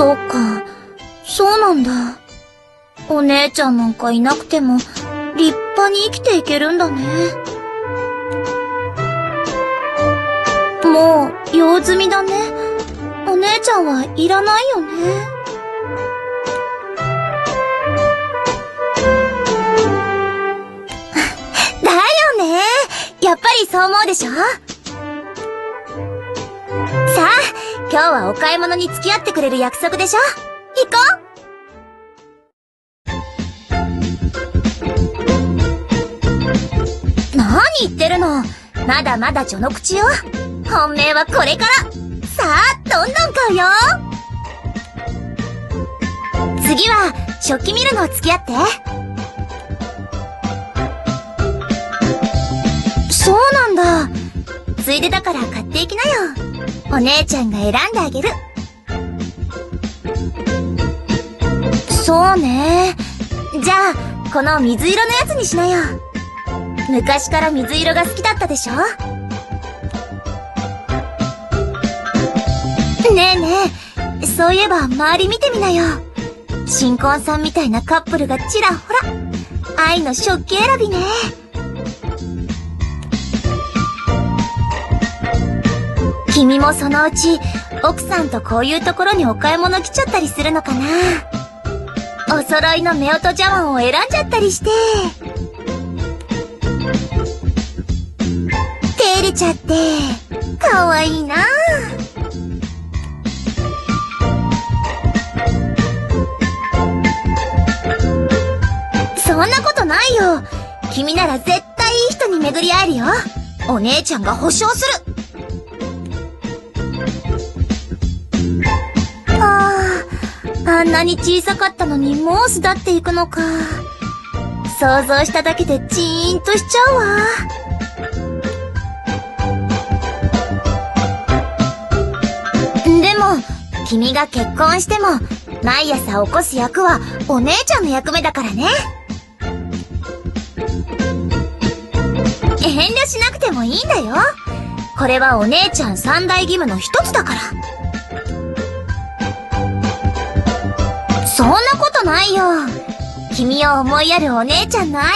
そうか。そうなんだ。お姉ちゃんなんかいなくても、立派に生きていけるんだね。もう、用済みだね。お姉ちゃんはいらないよね。だよね。やっぱりそう思うでしょ？今日はお買い物に付き合ってくれる約束でしょ？行こう何言ってるの？まだまだ序の口よ。本命はこれから。さあ、どんどん買うよ次は、食器見るの付き合って。そうなんだ。ついでだから買っていきなよ。お姉ちゃんが選んであげる。そうね。じゃあ、この水色のやつにしなよ。昔から水色が好きだったでしょ？ねえねえ、そういえば周り見てみなよ。新婚さんみたいなカップルがちらほら。愛の食器選びね。君もそのうち、奥さんとこういうところにお買い物来ちゃったりするのかな？お揃いの夫婦茶碗を選んじゃったりして。照れちゃって、かわいいなそんなことないよ。君なら絶対いい人に巡り会えるよ。お姉ちゃんが保証する。あ、んなに小さかったのにもう巣立っていくのか。想像しただけでチーンとしちゃうわ。でも、君が結婚しても、毎朝起こす役はお姉ちゃんの役目だからね。遠慮しなくてもいいんだよ。これはお姉ちゃん三大義務の一つだから。そんなことないよ。君を思いやるお姉ちゃんの愛は